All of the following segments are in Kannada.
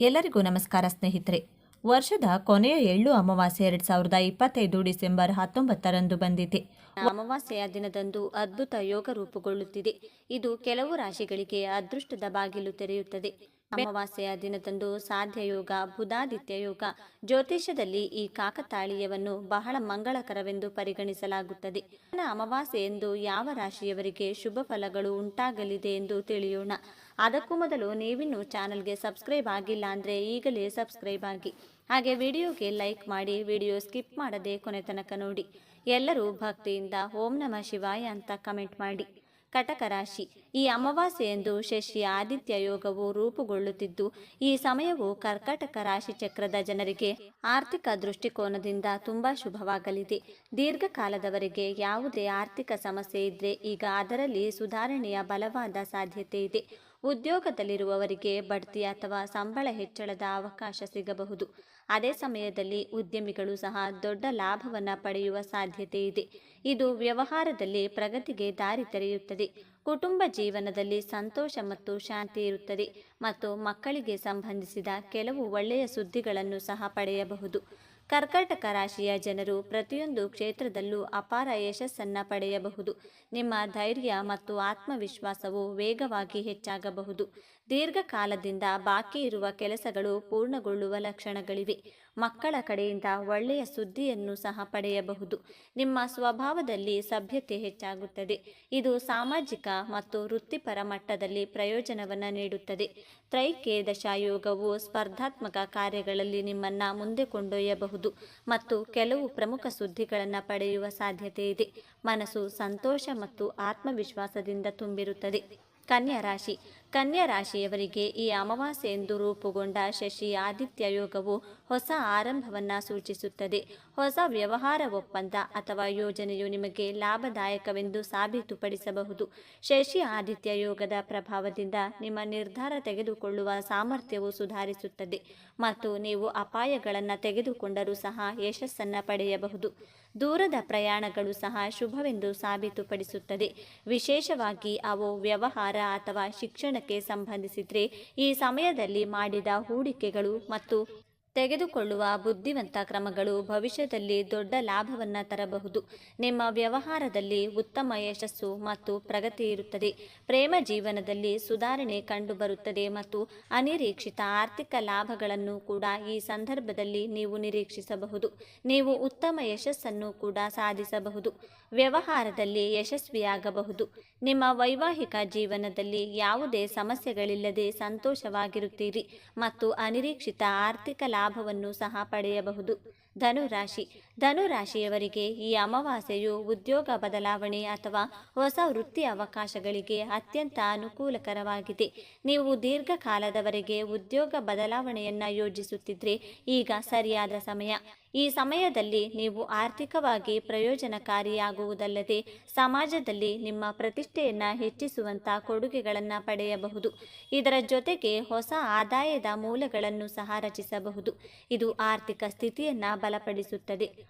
ಎಲ್ಲರಿಗೂ ನಮಸ್ಕಾರ ಸ್ನೇಹಿತರೆ. ವರ್ಷದ ಕೊನೆಯ ಎಳ್ಳು ಅಮಾವಾಸ್ಯೆ ಎರಡ್ ಸಾವಿರದ ಇಪ್ಪತ್ತೈದು ಡಿಸೆಂಬರ್ ಹತ್ತೊಂಬತ್ತರಂದು ಬಂದಿದೆ. ಅಮಾವಾಸ್ಯೆಯ ದಿನದಂದು ಅದ್ಭುತ ಯೋಗ ರೂಪುಗೊಳ್ಳುತ್ತಿದೆ. ಇದು ಕೆಲವು ರಾಶಿಗಳಿಗೆ ಅದೃಷ್ಟದ ಬಾಗಿಲು ತೆರೆಯುತ್ತದೆ. ಅಮಾವಾಸ್ಯೆಯ ದಿನದಂದು ಸಾಧ್ಯ ಯೋಗ, ಬುಧಾದಿತ್ಯ ಯೋಗ, ಜ್ಯೋತಿಷ್ಯದಲ್ಲಿ ಈ ಕಾಕತಾಳೀಯವನ್ನು ಬಹಳ ಮಂಗಳಕರವೆಂದು ಪರಿಗಣಿಸಲಾಗುತ್ತದೆ. ಅಮಾವಾಸ್ಯೆ ಎಂದು ಯಾವ ರಾಶಿಯವರಿಗೆ ಶುಭ ಫಲಗಳು ಉಂಟಾಗಲಿದೆ ಎಂದು ತಿಳಿಯೋಣ. ಅದಕ್ಕೂ ಮೊದಲು ನೀವಿನ್ನು ಚಾನಲ್ಗೆ ಸಬ್ಸ್ಕ್ರೈಬ್ ಆಗಿಲ್ಲ ಅಂದರೆ ಈಗಲೇ ಸಬ್ಸ್ಕ್ರೈಬ್ ಆಗಿ. ಹಾಗೆ ವಿಡಿಯೋಗೆ ಲೈಕ್ ಮಾಡಿ, ವಿಡಿಯೋ ಸ್ಕಿಪ್ ಮಾಡದೆ ಕೊನೆ ತನಕ ನೋಡಿ. ಎಲ್ಲರೂ ಭಕ್ತಿಯಿಂದ ಓಂ ನಮಃ ಶಿವಾಯ ಅಂತ ಕಮೆಂಟ್ ಮಾಡಿ. ಕಟಕ ರಾಶಿ, ಈ ಅಮಾವಾಸ್ಯೆಯಂದು ಶಶಿ ಆದಿತ್ಯ ಯೋಗವು ರೂಪುಗೊಳ್ಳುತ್ತಿದ್ದು, ಈ ಸಮಯವು ಕರ್ಕಟಕ ರಾಶಿ ಚಕ್ರದ ಜನರಿಗೆ ಆರ್ಥಿಕ ದೃಷ್ಟಿಕೋನದಿಂದ ತುಂಬಾ ಶುಭವಾಗಲಿದೆ. ದೀರ್ಘಕಾಲದವರೆಗೆ ಯಾವುದೇ ಆರ್ಥಿಕ ಸಮಸ್ಯೆ ಇದ್ರೆ ಈಗ ಅದರಲ್ಲಿ ಸುಧಾರಣೆಯ ಬಲವಾದ ಸಾಧ್ಯತೆ ಇದೆ. ಉದ್ಯೋಗದಲ್ಲಿರುವವರಿಗೆ ಬಡ್ತಿ ಅಥವಾ ಸಂಬಳ ಹೆಚ್ಚಳದ ಅವಕಾಶ ಸಿಗಬಹುದು. ಅದೇ ಸಮಯದಲ್ಲಿ ಉದ್ಯಮಿಗಳು ಸಹ ದೊಡ್ಡ ಲಾಭವನ್ನು ಪಡೆಯುವ ಸಾಧ್ಯತೆ ಇದೆ. ಇದು ವ್ಯವಹಾರದಲ್ಲಿ ಪ್ರಗತಿಗೆ ದಾರಿ ತೆರೆಯುತ್ತದೆ. ಕುಟುಂಬ ಜೀವನದಲ್ಲಿ ಸಂತೋಷ ಮತ್ತು ಶಾಂತಿ ಇರುತ್ತದೆ ಮತ್ತು ಮಕ್ಕಳಿಗೆ ಸಂಬಂಧಿಸಿದ ಕೆಲವು ಒಳ್ಳೆಯ ಸುದ್ದಿಗಳನ್ನು ಸಹ ಪಡೆಯಬಹುದು. ಕರ್ಕಾಟಕ ರಾಶಿಯ ಜನರು ಪ್ರತಿಯೊಂದು ಕ್ಷೇತ್ರದಲ್ಲೂ ಅಪಾರ ಯಶಸ್ಸನ್ನು ಪಡೆಯಬಹುದು. ನಿಮ್ಮ ಧೈರ್ಯ ಮತ್ತು ಆತ್ಮವಿಶ್ವಾಸವು ವೇಗವಾಗಿ ಹೆಚ್ಚಾಗಬಹುದು. ದೀರ್ಘಕಾಲದಿಂದ ಬಾಕಿ ಇರುವ ಕೆಲಸಗಳು ಪೂರ್ಣಗೊಳ್ಳುವ ಲಕ್ಷಣಗಳಿವೆ. ಮಕ್ಕಳ ಕಡೆಯಿಂದ ಒಳ್ಳೆಯ ಸುದ್ದಿಯನ್ನು ಸಹ ಪಡೆಯಬಹುದು. ನಿಮ್ಮ ಸ್ವಭಾವದಲ್ಲಿ ಸಭ್ಯತೆ ಹೆಚ್ಚಾಗುತ್ತದೆ. ಇದು ಸಾಮಾಜಿಕ ಮತ್ತು ವೃತ್ತಿಪರ ಮಟ್ಟದಲ್ಲಿ ಪ್ರಯೋಜನವನ್ನು ನೀಡುತ್ತದೆ. ತ್ರೈಕೇದಶ ಯೋಗವು ಸ್ಪರ್ಧಾತ್ಮಕ ಕಾರ್ಯಗಳಲ್ಲಿ ನಿಮ್ಮನ್ನು ಮುಂದೆ ಕೊಂಡೊಯ್ಯಬಹುದು. ಮತ್ತು ಕೆಲವು ಪ್ರಮುಖ ಸುದ್ದಿಗಳನ್ನು ಪಡೆಯುವ ಸಾಧ್ಯತೆ ಇದೆ. ಮನಸ್ಸು ಸಂತೋಷ ಮತ್ತು ಆತ್ಮವಿಶ್ವಾಸದಿಂದ ತುಂಬಿರುತ್ತದೆ. ಕನ್ಯಾ ರಾಶಿ. ಕನ್ಯಾ ರಾಶಿಯವರಿಗೆ ಈ ಅಮಾವಾಸ್ಯೆ ಎಂದು ರೂಪುಗೊಂಡ ಶಶಿ ಆದಿತ್ಯ ಯೋಗವು ಹೊಸ ಆರಂಭವನ್ನು ಸೂಚಿಸುತ್ತದೆ. ಹೊಸ ವ್ಯವಹಾರ ಒಪ್ಪಂದ ಅಥವಾ ಯೋಜನೆಯು ನಿಮಗೆ ಲಾಭದಾಯಕವೆಂದು ಸಾಬೀತುಪಡಿಸಬಹುದು. ಶಶಿ ಆದಿತ್ಯ ಯೋಗದ ಪ್ರಭಾವದಿಂದ ನಿಮ್ಮ ನಿರ್ಧಾರ ತೆಗೆದುಕೊಳ್ಳುವ ಸಾಮರ್ಥ್ಯವು ಸುಧಾರಿಸುತ್ತದೆ ಮತ್ತು ನೀವು ಅಪಾಯಗಳನ್ನು ತೆಗೆದುಕೊಂಡರೂ ಸಹ ಯಶಸ್ಸನ್ನು ಪಡೆಯಬಹುದು. ದೂರದ ಪ್ರಯಾಣಗಳು ಸಹ ಶುಭವೆಂದು ಸಾಬೀತುಪಡಿಸುತ್ತದೆ. ವಿಶೇಷವಾಗಿ ಅವು ವ್ಯವಹಾರ ಅಥವಾ ಶಿಕ್ಷಣಕ್ಕೆ ಸಂಬಂಧಿಸಿದ್ರೆ ಈ ಸಮಯದಲ್ಲಿ ಮಾಡಿದ ಹೂಡಿಕೆಗಳು ಮತ್ತು ತೆಗೆದುಕೊಳ್ಳುವ ಬುದ್ಧಿವಂತ ಕ್ರಮಗಳು ಭವಿಷ್ಯದಲ್ಲಿ ದೊಡ್ಡ ಲಾಭವನ್ನು ತರಬಹುದು. ನಿಮ್ಮ ವ್ಯವಹಾರದಲ್ಲಿ ಉತ್ತಮ ಯಶಸ್ಸು ಮತ್ತು ಪ್ರಗತಿ ಇರುತ್ತದೆ. ಪ್ರೇಮ ಜೀವನದಲ್ಲಿ ಸುಧಾರಣೆ ಕಂಡುಬರುತ್ತದೆ ಮತ್ತು ಅನಿರೀಕ್ಷಿತ ಆರ್ಥಿಕ ಲಾಭಗಳನ್ನು ಕೂಡ ಈ ಸಂದರ್ಭದಲ್ಲಿ ನೀವು ನಿರೀಕ್ಷಿಸಬಹುದು. ನೀವು ಉತ್ತಮ ಯಶಸ್ಸನ್ನು ಕೂಡ ಸಾಧಿಸಬಹುದು. ವ್ಯವಹಾರದಲ್ಲಿ ಯಶಸ್ವಿಯಾಗಬಹುದು. ನಿಮ್ಮ ವೈವಾಹಿಕ ಜೀವನದಲ್ಲಿ ಯಾವುದೇ ಸಮಸ್ಯೆಗಳಿಲ್ಲದೆ ಸಂತೋಷವಾಗಿರುತ್ತೀರಿ ಮತ್ತು ಅನಿರೀಕ್ಷಿತ ಆರ್ಥಿಕ ಲಾಭವನ್ನು ಸಹ ಪಡೆಯಬಹುದು. ಧನುರಾಶಿ ಧನುರಾಶಿಯವರಿಗೆ ಈ ಅಮಾವಾಸ್ಯೆಯು ಉದ್ಯೋಗ ಬದಲಾವಣೆ ಅಥವಾ ಹೊಸ ವೃತ್ತಿ ಅವಕಾಶಗಳಿಗೆ ಅತ್ಯಂತ ಅನುಕೂಲಕರವಾಗಿದೆ. ನೀವು ದೀರ್ಘಕಾಲದವರೆಗೆ ಉದ್ಯೋಗ ಬದಲಾವಣೆಯನ್ನು ಯೋಜಿಸುತ್ತಿದ್ರೆ ಈಗ ಸರಿಯಾದ ಸಮಯ. ಈ ಸಮಯದಲ್ಲಿ ನೀವು ಆರ್ಥಿಕವಾಗಿ ಪ್ರಯೋಜನಕಾರಿಯಾಗುವುದಲ್ಲದೆ ಸಮಾಜದಲ್ಲಿ ನಿಮ್ಮ ಪ್ರತಿಷ್ಠೆಯನ್ನು ಹೆಚ್ಚಿಸುವಂಥ ಕೊಡುಗೆಗಳನ್ನು ಪಡೆಯಬಹುದು. ಇದರ ಜೊತೆಗೆ ಹೊಸ ಆದಾಯದ ಮೂಲಗಳನ್ನು ಸಹ ರಚಿಸಬಹುದು. ಇದು ಆರ್ಥಿಕ ಸ್ಥಿತಿಯನ್ನು ಬಲಪಡಿಸುತ್ತದೆ.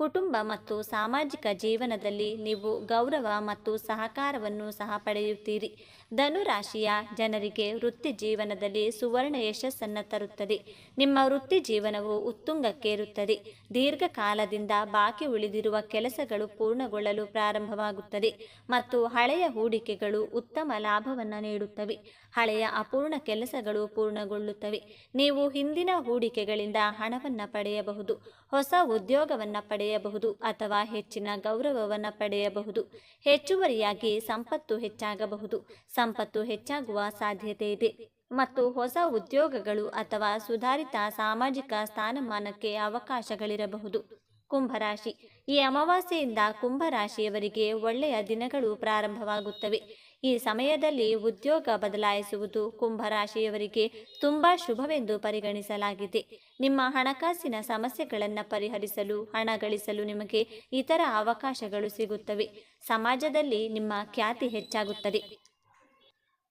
ಕುಟುಂಬ ಮತ್ತು ಸಾಮಾಜಿಕ ಜೀವನದಲ್ಲಿ ನೀವು ಗೌರವ ಮತ್ತು ಸಹಕಾರವನ್ನು ಸಹ ಪಡೆಯುತ್ತೀರಿ. ಧನುರಾಶಿಯ ಜನರಿಗೆ ವೃತ್ತಿ ಜೀವನದಲ್ಲಿ ಸುವರ್ಣ ಯಶಸ್ಸನ್ನು ತರುತ್ತದೆ. ನಿಮ್ಮ ವೃತ್ತಿ ಜೀವನವು ಉತ್ತುಂಗಕ್ಕೇರುತ್ತದೆ. ದೀರ್ಘಕಾಲದಿಂದ ಬಾಕಿ ಉಳಿದಿರುವ ಕೆಲಸಗಳು ಪೂರ್ಣಗೊಳ್ಳಲು ಪ್ರಾರಂಭವಾಗುತ್ತದೆ ಮತ್ತು ಹಳೆಯ ಹೂಡಿಕೆಗಳು ಉತ್ತಮ ಲಾಭವನ್ನು ನೀಡುತ್ತವೆ. ಹಳೆಯ ಅಪೂರ್ಣ ಕೆಲಸಗಳು ಪೂರ್ಣಗೊಳ್ಳುತ್ತವೆ. ನೀವು ಹಿಂದಿನ ಹೂಡಿಕೆಗಳಿಂದ ಹಣವನ್ನು ಪಡೆಯಬಹುದು. ಹೊಸ ಉದ್ಯೋಗವನ್ನು ಪಡೆಯಬಹುದು ಅಥವಾ ಹೆಚ್ಚಿನ ಗೌರವವನ್ನು ಪಡೆಯಬಹುದು. ಹೆಚ್ಚುವರಿಯಾಗಿ ಸಂಪತ್ತು ಹೆಚ್ಚಾಗಬಹುದು. ಸಂಪತ್ತು ಹೆಚ್ಚಾಗುವ ಸಾಧ್ಯತೆ ಇದೆ. ಮತ್ತು ಹೊಸ ಉದ್ಯೋಗಗಳು ಅಥವಾ ಸುಧಾರಿತ ಸಾಮಾಜಿಕ ಸ್ಥಾನಮಾನಕ್ಕೆ ಅವಕಾಶಗಳಿರಬಹುದು. ಕುಂಭರಾಶಿ. ಈ ಅಮಾವಾಸ್ಯೆಯಿಂದ ಕುಂಭರಾಶಿಯವರಿಗೆ ಒಳ್ಳೆಯ ದಿನಗಳು ಪ್ರಾರಂಭವಾಗುತ್ತವೆ. ಈ ಸಮಯದಲ್ಲಿ ಉದ್ಯೋಗ ಬದಲಾಯಿಸುವುದು ಕುಂಭರಾಶಿಯವರಿಗೆ ತುಂಬ ಶುಭವೆಂದು ಪರಿಗಣಿಸಲಾಗಿದೆ. ನಿಮ್ಮ ಹಣಕಾಸಿನ ಸಮಸ್ಯೆಗಳನ್ನು ಪರಿಹರಿಸಲು, ಹಣ ಗಳಿಸಲು ನಿಮಗೆ ಇತರ ಅವಕಾಶಗಳು ಸಿಗುತ್ತವೆ. ಸಮಾಜದಲ್ಲಿ ನಿಮ್ಮ ಖ್ಯಾತಿ ಹೆಚ್ಚಾಗುತ್ತದೆ.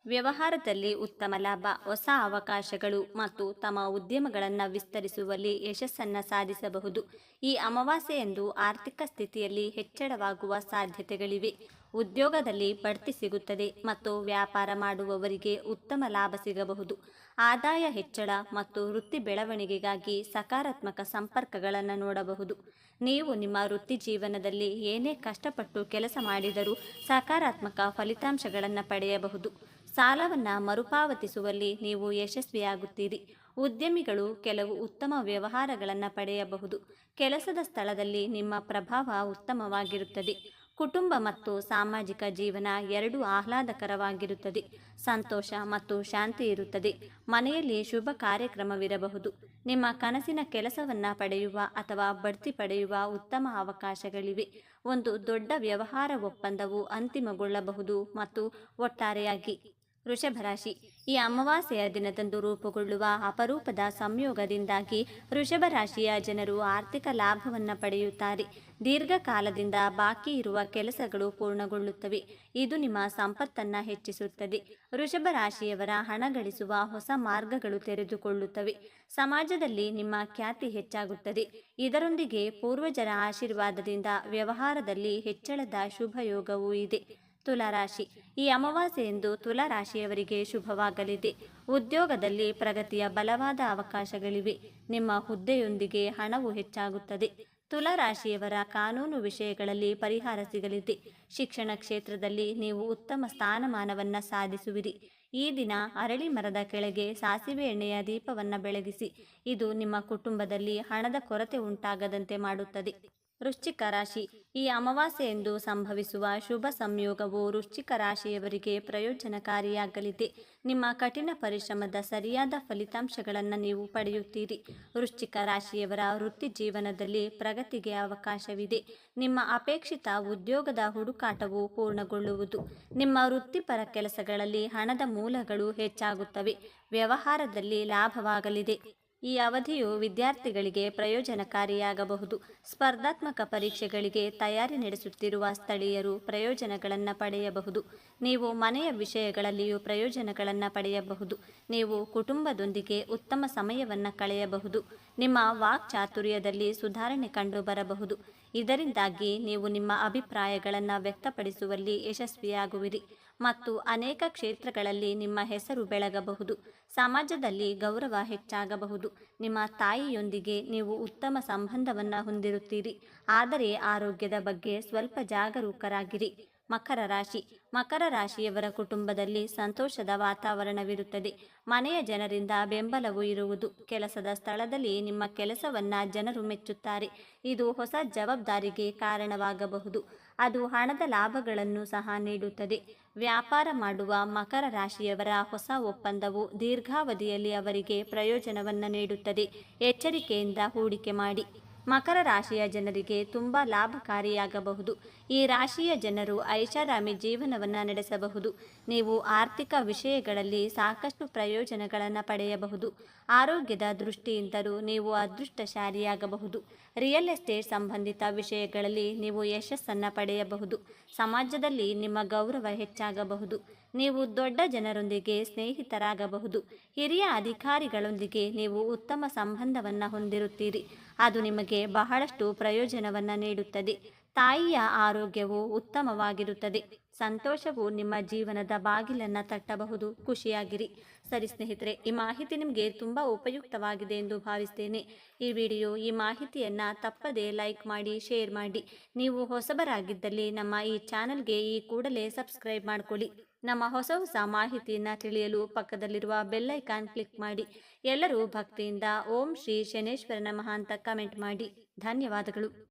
ವ್ಯವಹಾರದಲ್ಲಿ ಉತ್ತಮ ಲಾಭ, ಹೊಸ ಅವಕಾಶಗಳು ಮತ್ತು ತಮ್ಮ ಉದ್ಯಮಗಳನ್ನು ವಿಸ್ತರಿಸುವಲ್ಲಿ ಯಶಸ್ಸನ್ನು ಸಾಧಿಸಬಹುದು. ಈ ಅಮಾವಾಸ್ಯೆಯಂದು ಆರ್ಥಿಕ ಸ್ಥಿತಿಯಲ್ಲಿ ಹೆಚ್ಚಳವಾಗುವ ಸಾಧ್ಯತೆಗಳಿವೆ. ಉದ್ಯೋಗದಲ್ಲಿ ಬಡ್ತಿ ಸಿಗುತ್ತದೆ ಮತ್ತು ವ್ಯಾಪಾರ ಮಾಡುವವರಿಗೆ ಉತ್ತಮ ಲಾಭ ಸಿಗಬಹುದು. ಆದಾಯ ಹೆಚ್ಚಳ ಮತ್ತು ವೃತ್ತಿ ಬೆಳವಣಿಗೆಗಾಗಿ ಸಕಾರಾತ್ಮಕ ಸಂಪರ್ಕಗಳನ್ನು ನೋಡಬಹುದು. ನೀವು ನಿಮ್ಮ ವೃತ್ತಿ ಜೀವನದಲ್ಲಿ ಏನೇ ಕಷ್ಟಪಟ್ಟು ಕೆಲಸ ಮಾಡಿದರೂ ಸಕಾರಾತ್ಮಕ ಫಲಿತಾಂಶಗಳನ್ನು ಪಡೆಯಬಹುದು. ಸಾಲವನ್ನು ಮರುಪಾವತಿಸುವಲ್ಲಿ ನೀವು ಯಶಸ್ವಿಯಾಗುತ್ತೀರಿ. ಉದ್ಯಮಿಗಳು ಕೆಲವು ಉತ್ತಮ ವ್ಯವಹಾರಗಳನ್ನು ಪಡೆಯಬಹುದು. ಕೆಲಸದ ಸ್ಥಳದಲ್ಲಿ ನಿಮ್ಮ ಪ್ರಭಾವ ಉತ್ತಮವಾಗಿರುತ್ತದೆ. ಕುಟುಂಬ ಮತ್ತು ಸಾಮಾಜಿಕ ಜೀವನ ಎರಡೂ ಆಹ್ಲಾದಕರವಾಗಿರುತ್ತದೆ. ಸಂತೋಷ ಮತ್ತು ಶಾಂತಿ ಇರುತ್ತದೆ. ಮನೆಯಲ್ಲಿ ಶುಭ ಕಾರ್ಯಕ್ರಮವಿರಬಹುದು. ನಿಮ್ಮ ಕನಸಿನ ಕೆಲಸವನ್ನು ಪಡೆಯುವ ಅಥವಾ ಬಡ್ತಿ ಪಡೆಯುವ ಉತ್ತಮ ಅವಕಾಶಗಳಿವೆ. ಒಂದು ದೊಡ್ಡ ವ್ಯವಹಾರ ಒಪ್ಪಂದವು ಅಂತಿಮಗೊಳ್ಳಬಹುದು ಮತ್ತು ಒಟ್ಟಾರೆಯಾಗಿ. ವೃಷಭ ರಾಶಿ ಈ ಅಮಾವಾಸ್ಯೆಯ ದಿನದಂದು ರೂಪುಗೊಳ್ಳುವ ಅಪರೂಪದ ಸಂಯೋಗದಿಂದಾಗಿ ವೃಷಭ ರಾಶಿಯ ಜನರು ಆರ್ಥಿಕ ಲಾಭವನ್ನು ಪಡೆಯುತ್ತಾರೆ. ದೀರ್ಘಕಾಲದಿಂದ ಬಾಕಿ ಇರುವ ಕೆಲಸಗಳು ಪೂರ್ಣಗೊಳ್ಳುತ್ತವೆ. ಇದು ನಿಮ್ಮ ಸಂಪತ್ತನ್ನು ಹೆಚ್ಚಿಸುತ್ತದೆ. ವೃಷಭ ರಾಶಿಯವರ ಹಣ ಗಳಿಸುವ ಹೊಸ ಮಾರ್ಗಗಳು ತೆರೆದುಕೊಳ್ಳುತ್ತವೆ. ಸಮಾಜದಲ್ಲಿ ನಿಮ್ಮ ಖ್ಯಾತಿ ಹೆಚ್ಚಾಗುತ್ತದೆ. ಇದರೊಂದಿಗೆ ಪೂರ್ವಜರ ಆಶೀರ್ವಾದದಿಂದ ವ್ಯವಹಾರದಲ್ಲಿ ಹೆಚ್ಚಳದ ಶುಭಯೋಗವೂ ಇದೆ. ತುಲಾರಾಶಿ. ಈ ಅಮಾವಾಸ್ಯೆಯಂದು ತುಲಾರಾಶಿಯವರಿಗೆ ಶುಭವಾಗಲಿದೆ. ಉದ್ಯೋಗದಲ್ಲಿ ಪ್ರಗತಿಯ ಬಲವಾದ ಅವಕಾಶಗಳಿವೆ. ನಿಮ್ಮ ಹುದ್ದೆಯೊಂದಿಗೆ ಹಣವು ಹೆಚ್ಚಾಗುತ್ತದೆ. ತುಲಾರಾಶಿಯವರ ಕಾನೂನು ವಿಷಯಗಳಲ್ಲಿ ಪರಿಹಾರ ಸಿಗಲಿದೆ. ಶಿಕ್ಷಣ ಕ್ಷೇತ್ರದಲ್ಲಿ ನೀವು ಉತ್ತಮ ಸ್ಥಾನಮಾನವನ್ನು ಸಾಧಿಸುವಿರಿ. ಈ ದಿನ ಅರಳಿ ಮರದ ಕೆಳಗೆ ಸಾಸಿವೆ ಎಣ್ಣೆಯ ದೀಪವನ್ನು ಬೆಳಗಿಸಿ. ಇದು ನಿಮ್ಮ ಕುಟುಂಬದಲ್ಲಿ ಹಣದ ಕೊರತೆ ಉಂಟಾಗದಂತೆ ಮಾಡುತ್ತದೆ. ವೃಶ್ಚಿಕ ರಾಶಿ. ಈ ಅಮಾವಾಸ್ಯೆಯಂದು ಸಂಭವಿಸುವ ಶುಭ ಸಂಯೋಗವು ವೃಶ್ಚಿಕ ರಾಶಿಯವರಿಗೆ ಪ್ರಯೋಜನಕಾರಿಯಾಗಲಿದೆ. ನಿಮ್ಮ ಕಠಿಣ ಪರಿಶ್ರಮದ ಸರಿಯಾದ ಫಲಿತಾಂಶಗಳನ್ನು ನೀವು ಪಡೆಯುತ್ತೀರಿ. ವೃಶ್ಚಿಕ ರಾಶಿಯವರ ವೃತ್ತಿ ಜೀವನದಲ್ಲಿ ಪ್ರಗತಿಗೆ ಅವಕಾಶವಿದೆ. ನಿಮ್ಮ ಅಪೇಕ್ಷಿತ ಉದ್ಯೋಗದ ಹುಡುಕಾಟವು ಪೂರ್ಣಗೊಳ್ಳುವುದು. ನಿಮ್ಮ ವೃತ್ತಿಪರ ಕೆಲಸಗಳಲ್ಲಿ ಹಣದ ಮೂಲಗಳು ಹೆಚ್ಚಾಗುತ್ತವೆ. ವ್ಯವಹಾರದಲ್ಲಿ ಲಾಭವಾಗಲಿದೆ. ಈ ಅವಧಿಯು ವಿದ್ಯಾರ್ಥಿಗಳಿಗೆ ಪ್ರಯೋಜನಕಾರಿಯಾಗಬಹುದು. ಸ್ಪರ್ಧಾತ್ಮಕ ಪರೀಕ್ಷೆಗಳಿಗೆ ತಯಾರಿ ನಡೆಸುತ್ತಿರುವ ಸ್ಥಳೀಯರು ಪ್ರಯೋಜನಗಳನ್ನು ಪಡೆಯಬಹುದು. ನೀವು ಮನೆಯ ವಿಷಯಗಳಲ್ಲಿಯೂ ಪ್ರಯೋಜನಗಳನ್ನು ಪಡೆಯಬಹುದು. ನೀವು ಕುಟುಂಬದೊಂದಿಗೆ ಉತ್ತಮ ಸಮಯವನ್ನು ಕಳೆಯಬಹುದು. ನಿಮ್ಮ ವಾಕ್ ಚಾತುರ್ಯದಲ್ಲಿ ಸುಧಾರಣೆ ಕಂಡು ಬರಬಹುದು. ಇದರಿಂದಾಗಿ ನೀವು ನಿಮ್ಮ ಅಭಿಪ್ರಾಯಗಳನ್ನು ವ್ಯಕ್ತಪಡಿಸುವಲ್ಲಿ ಯಶಸ್ವಿಯಾಗುವಿರಿ ಮತ್ತು ಅನೇಕ ಕ್ಷೇತ್ರಗಳಲ್ಲಿ ನಿಮ್ಮ ಹೆಸರು ಬೆಳಗಬಹುದು. ಸಮಾಜದಲ್ಲಿ ಗೌರವ ಹೆಚ್ಚಾಗಬಹುದು. ನಿಮ್ಮ ತಾಯಿಯೊಂದಿಗೆ ನೀವು ಉತ್ತಮ ಸಂಬಂಧವನ್ನು ಹೊಂದಿರುತ್ತೀರಿ. ಆದರೆ ಆರೋಗ್ಯದ ಬಗ್ಗೆ ಸ್ವಲ್ಪ ಜಾಗರೂಕರಾಗಿರಿ. ಮಕರ ರಾಶಿ. ಮಕರ ರಾಶಿಯವರ ಕುಟುಂಬದಲ್ಲಿ ಸಂತೋಷದ ವಾತಾವರಣವಿರುತ್ತದೆ. ಮನೆಯ ಜನರಿಂದ ಬೆಂಬಲವೂ ಇರುವುದು. ಕೆಲಸದ ಸ್ಥಳದಲ್ಲಿ ನಿಮ್ಮ ಕೆಲಸವನ್ನು ಜನರು ಮೆಚ್ಚುತ್ತಾರೆ. ಇದು ಹೊಸ ಜವಾಬ್ದಾರಿಗೆ ಕಾರಣವಾಗಬಹುದು. ಅದು ಹಣದ ಲಾಭಗಳನ್ನು ಸಹ ನೀಡುತ್ತದೆ. ವ್ಯಾಪಾರ ಮಾಡುವ ಮಕರ ರಾಶಿಯವರ ಹೊಸ ಒಪ್ಪಂದವು ದೀರ್ಘಾವಧಿಯಲ್ಲಿ ಅವರಿಗೆ ಪ್ರಯೋಜನವನ್ನು ನೀಡುತ್ತದೆ. ಎಚ್ಚರಿಕೆಯಿಂದ ಹೂಡಿಕೆ ಮಾಡಿ. ಮಕರ ರಾಶಿಯ ಜನರಿಗೆ ತುಂಬ ಲಾಭಕಾರಿಯಾಗಬಹುದು. ಈ ರಾಶಿಯ ಜನರು ಐಷಾರಾಮಿ ಜೀವನವನ್ನು ನಡೆಸಬಹುದು. ನೀವು ಆರ್ಥಿಕ ವಿಷಯಗಳಲ್ಲಿ ಸಾಕಷ್ಟು ಪ್ರಯೋಜನಗಳನ್ನು ಪಡೆಯಬಹುದು. ಆರೋಗ್ಯದ ದೃಷ್ಟಿಯಿಂದಲೂ ನೀವು ಅದೃಷ್ಟಶಾಲಿಯಾಗಬಹುದು. ರಿಯಲ್ ಎಸ್ಟೇಟ್ ಸಂಬಂಧಿತ ವಿಷಯಗಳಲ್ಲಿ ನೀವು ಯಶಸ್ಸನ್ನು ಪಡೆಯಬಹುದು. ಸಮಾಜದಲ್ಲಿ ನಿಮ್ಮ ಗೌರವ ಹೆಚ್ಚಾಗಬಹುದು. ನೀವು ದೊಡ್ಡ ಜನರೊಂದಿಗೆ ಸ್ನೇಹಿತರಾಗಬಹುದು. ಹಿರಿಯ ಅಧಿಕಾರಿಗಳೊಂದಿಗೆ ನೀವು ಉತ್ತಮ ಸಂಬಂಧವನ್ನು ಹೊಂದಿರುತ್ತೀರಿ. ಅದು ನಿಮಗೆ ಬಹಳಷ್ಟು ಪ್ರಯೋಜನವನ್ನು ನೀಡುತ್ತದೆ. ತಾಯಿಯ ಆರೋಗ್ಯವು ಉತ್ತಮವಾಗಿರುತ್ತದೆ. ಸಂತೋಷವು ನಿಮ್ಮ ಜೀವನದ ಬಾಗಿಲನ್ನು ತಟ್ಟಬಹುದು. ಖುಷಿಯಾಗಿರಿ. ಸರಿ ಸ್ನೇಹಿತರೆ, ಈ ಮಾಹಿತಿ ನಿಮಗೆ ತುಂಬ ಉಪಯುಕ್ತವಾಗಿದೆ ಎಂದು ಭಾವಿಸ್ತೇನೆ. ಈ ವಿಡಿಯೋ, ಈ ಮಾಹಿತಿಯನ್ನು ತಪ್ಪದೇ ಲೈಕ್ ಮಾಡಿ, ಶೇರ್ ಮಾಡಿ. ನೀವು ಹೊಸಬರಾಗಿದ್ದಲ್ಲಿ ನಮ್ಮ ಈ ಚಾನಲ್ಗೆ ಈ ಕೂಡಲೇ ಸಬ್ಸ್ಕ್ರೈಬ್ ಮಾಡಿಕೊಳ್ಳಿ. ನಮ್ಮ ಹೊಸ ಹೊಸ ಮಾಹಿತಿಯನ್ನು ತಿಳಿಯಲು ಪಕ್ಕದಲ್ಲಿರುವ ಬೆಲ್ಲೈಕಾನ್ ಕ್ಲಿಕ್ ಮಾಡಿ. ಎಲ್ಲರೂ ಭಕ್ತಿಯಿಂದ ಓಂ ಶ್ರೀ ಶನೇಶ್ವರ ನಮಃ ಅಂತ ಕಮೆಂಟ್ ಮಾಡಿ. ಧನ್ಯವಾದಗಳು.